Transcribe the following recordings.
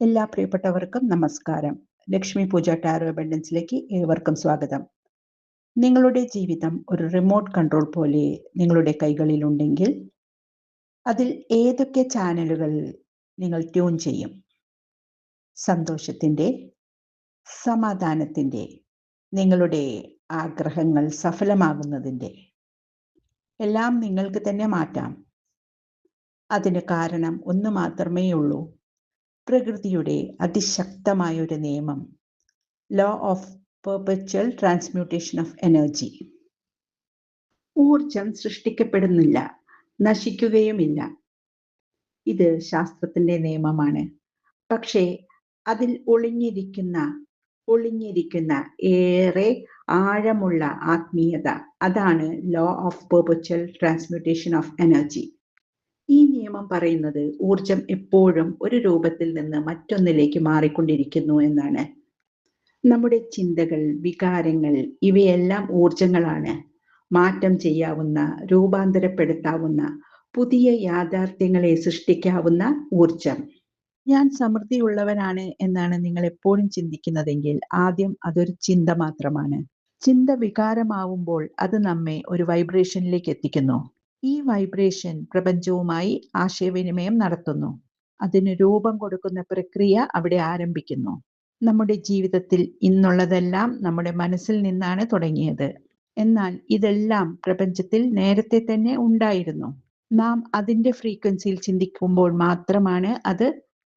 എല്ലാ പ്രിയപ്പെട്ടവർക്കും നമസ്കാരം. ലക്ഷ്മി പൂജ ടാരോ അബൻഡൻസിലേക്ക് ഏവർക്കും സ്വാഗതം. നിങ്ങളുടെ ജീവിതം ഒരു റിമോട്ട് കൺട്രോൾ പോലെ നിങ്ങളുടെ കൈകളിലുണ്ടെങ്കിൽ അതിൽ ഏതൊക്കെ ചാനലുകൾ നിങ്ങൾ ട്യൂൺ ചെയ്യും? സന്തോഷത്തിന്റെ സമാധാനത്തിന്റെ നിങ്ങളുടെ ആഗ്രഹങ്ങൾ സഫലമാകുന്നതിന്റെ എല്ലാം നിങ്ങൾക്ക് തന്നെ മാറ്റാം. അതിന് കാരണം ഒന്ന് മാത്രമേ ഉള്ളൂ പ്രകൃതിയുടെ അതിശക്തമായ ഒരു നിയമം. Law of perpetual transmutation of energy ഊർജം സൃഷ്ടിക്കപ്പെടുന്നില്ല നശിക്കുകയുമില്ല. ഇത് ശാസ്ത്രത്തിന്റെ നിയമമാണ്. പക്ഷേ അതിൽ ഒളിഞ്ഞിരിക്കുന്ന ഒളിഞ്ഞിരിക്കുന്ന ഏറെ ആഴമുള്ള ആത്മീയത അതാണ് law of perpetual transmutation of energy നിയമം പറയുന്നത് ഊർജം എപ്പോഴും ഒരു രൂപത്തിൽ നിന്ന് മറ്റൊന്നിലേക്ക് മാറിക്കൊണ്ടിരിക്കുന്നു എന്നാണ്. നമ്മുടെ ചിന്തകൾ വികാരങ്ങൾ ഇവയെല്ലാം ഊർജങ്ങളാണ് മാറ്റം ചെയ്യാവുന്ന രൂപാന്തരപ്പെടുത്താവുന്ന പുതിയ യാഥാർത്ഥ്യങ്ങളെ സൃഷ്ടിക്കാവുന്ന ഊർജം ഞാൻ സമൃദ്ധിയുള്ളവനാണ് എന്നാണ് നിങ്ങൾ എപ്പോഴും ചിന്തിക്കുന്നതെങ്കിൽ ആദ്യം അതൊരു ചിന്ത മാത്രമാണ്. ചിന്ത വികാരമാവുമ്പോൾ അത് നമ്മെ ഒരു വൈബ്രേഷനിലേക്ക് എത്തിക്കുന്നു. ഈ വൈബ്രേഷൻ പ്രപഞ്ചവുമായി ആശയവിനിമയം നടത്തുന്നു. അതിന് രൂപം കൊടുക്കുന്ന പ്രക്രിയ അവിടെ ആരംഭിക്കുന്നു. നമ്മുടെ ജീവിതത്തിൽ ഇന്നുള്ളതെല്ലാം നമ്മുടെ മനസ്സിൽ നിന്നാണ് തുടങ്ങിയത്. എന്നാൽ ഇതെല്ലാം പ്രപഞ്ചത്തിൽ നേരത്തെ തന്നെ ഉണ്ടായിരുന്നു. നാം അതിന്റെ ഫ്രീക്വൻസിയിൽ ചിന്തിക്കുമ്പോൾ മാത്രമാണ് അത്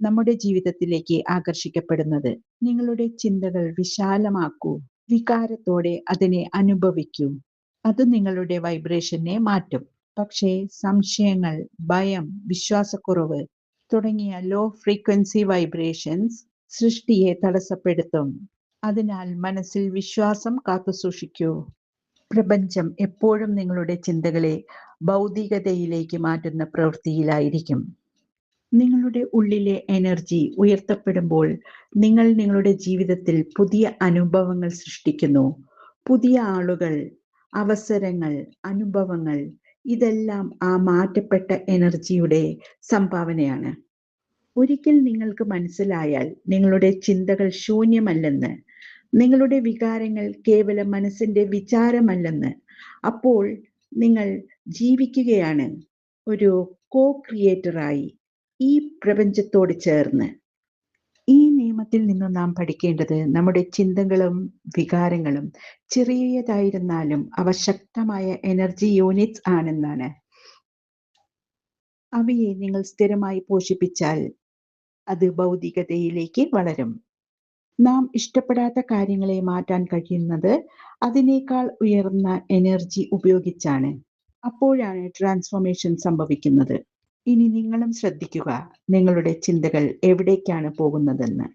നമ്മുടെ ജീവിതത്തിലേക്ക് ആകർഷിക്കപ്പെടുന്നത്. നിങ്ങളുടെ ചിന്തകൾ വിശാലമാക്കൂ. വികാരത്തോടെ അതിനെ അനുഭവിക്കൂ. അത് നിങ്ങളുടെ വൈബ്രേഷനെ മാറ്റും. പക്ഷേ സംശയങ്ങൾ ഭയം വിശ്വാസക്കുറവ് തുടങ്ങിയ ലോ ഫ്രീക്വൻസി വൈബ്രേഷൻസ് സൃഷ്ടിയെ തടസ്സപ്പെടുത്തും. അതിനാൽ മനസ്സിൽ വിശ്വാസം കാത്തുസൂക്ഷിക്കൂ. പ്രപഞ്ചം എപ്പോഴും നിങ്ങളുടെ ചിന്തകളെ ഭൗതികതയിലേക്ക് മാറ്റുന്ന പ്രവൃത്തിയിലായിരിക്കും. നിങ്ങളുടെ ഉള്ളിലെ എനർജി ഉയർത്തപ്പെടുമ്പോൾ നിങ്ങൾ നിങ്ങളുടെ ജീവിതത്തിൽ പുതിയ അനുഭവങ്ങൾ സൃഷ്ടിക്കുന്നു. പുതിയ ആളുകൾ അവസരങ്ങൾ അനുഭവങ്ങൾ ഇതെല്ലാം ആ മാറ്റപ്പെട്ട എനർജിയുടെ സംഭാവനയാണ്. ഒരിക്കൽ നിങ്ങൾക്ക് മനസ്സിലായാൽ നിങ്ങളുടെ ചിന്തകൾ ശൂന്യമല്ലെന്ന് നിങ്ങളുടെ വികാരങ്ങൾ കേവലം മനസ്സിന്റെ വിചാരമല്ലെന്ന് അപ്പോൾ നിങ്ങൾ ജീവിക്കുകയാണ് ഒരു കോ ക്രിയേറ്ററായി ഈ പ്രപഞ്ചത്തോട് ചേർന്ന്. നിയമത്തിൽ നിന്ന് നാം പഠിക്കേണ്ടത് നമ്മുടെ ചിന്തകളും വികാരങ്ങളും ചെറിയതായിരുന്നാലും അവ ശക്തമായ എനർജി യൂണിറ്റ്സ് ആണെന്നാണ്. അവയെ നിങ്ങൾ സ്ഥിരമായി പോഷിപ്പിച്ചാൽ അത് ഭൗതികതയിലേക്ക് വളരും. നാം ഇഷ്ടപ്പെടാത്ത കാര്യങ്ങളെ മാറ്റാൻ കഴിയുന്നത് അതിനേക്കാൾ ഉയർന്ന എനർജി ഉപയോഗിച്ചാണ്. അപ്പോഴാണ് ട്രാൻസ്ഫോർമേഷൻ സംഭവിക്കുന്നത്. ഇനി നിങ്ങളും ശ്രദ്ധിക്കുക നിങ്ങളുടെ ചിന്തകൾ എവിടേക്കാണ് പോകുന്നതെന്ന്.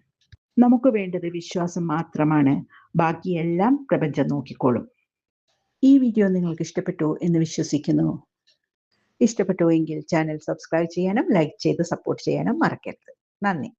നമുക്ക് വേണ്ടത് വിശ്വാസം മാത്രമാണ്. ബാക്കിയെല്ലാം പ്രപഞ്ചം നോക്കിക്കോളും. ഈ വീഡിയോ നിങ്ങൾക്ക് ഇഷ്ടപ്പെട്ടു എന്ന് വിശ്വസിക്കുന്നു. ഇഷ്ടപ്പെട്ടു എങ്കിൽ ചാനൽ സബ്സ്ക്രൈബ് ചെയ്യാനും ലൈക്ക് ചെയ്ത് സപ്പോർട്ട് ചെയ്യാനും മറക്കരുത്. നന്ദി.